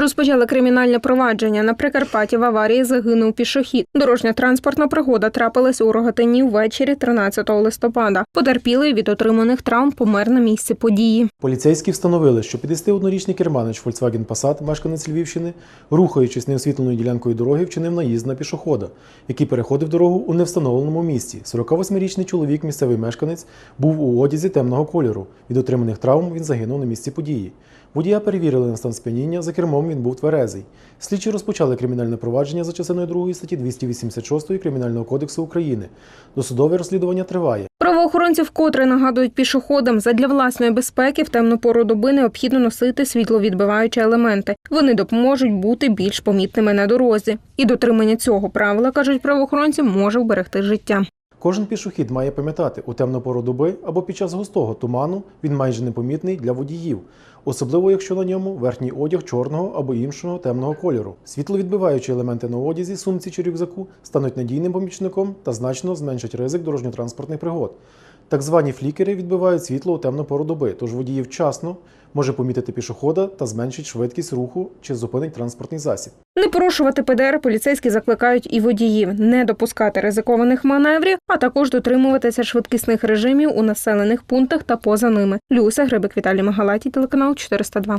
Розпочали кримінальне провадження. На Прикарпатті в аварії загинув пішохід. Дорожня транспортна пригода трапилась у Рогатині ввечері 13 листопада. Потерпілий від отриманих травм помер на місці події. Поліцейські встановили, що 51-річний керманич Volkswagen Passat, мешканець Львівщини, рухаючись неосвітленою ділянкою дороги, вчинив наїзд на пішохода, який переходив дорогу у невстановленому місці. 48-річний чоловік, місцевий мешканець, був у одязі темного кольору. Від отриманих травм він загинув на місці події. Водія перевірили на стан сп'яніння, за кермом він був тверезий. Слідчі розпочали кримінальне провадження за частиною 2 статті 286 Кримінального кодексу України. Досудове розслідування триває. Правоохоронці вкотре нагадують пішоходам, задля власної безпеки в темну пору доби необхідно носити світловідбиваючі елементи. Вони допоможуть бути більш помітними на дорозі. І дотримання цього правила, кажуть правоохоронці, може вберегти життя. Кожен пішохід має пам'ятати, у темну пору доби або під час густого туману він майже непомітний для водіїв, особливо якщо на ньому верхній одяг чорного або іншого темного кольору. Світловідбиваючі елементи на одязі, сумці чи рюкзаку стануть надійним помічником та значно зменшать ризик дорожньо-транспортних пригод. Так звані флікери відбивають світло у темну пору доби, тож водій вчасно може помітити пішохода та зменшить швидкість руху чи зупинить транспортний засіб. Не порушувати ПДР поліцейські закликають і водіїв, не допускати ризикованих маневрів, а також дотримуватися швидкісних режимів у населених пунктах та поза ними. Люся Грибик Віталій Магалаті, телеканал 402.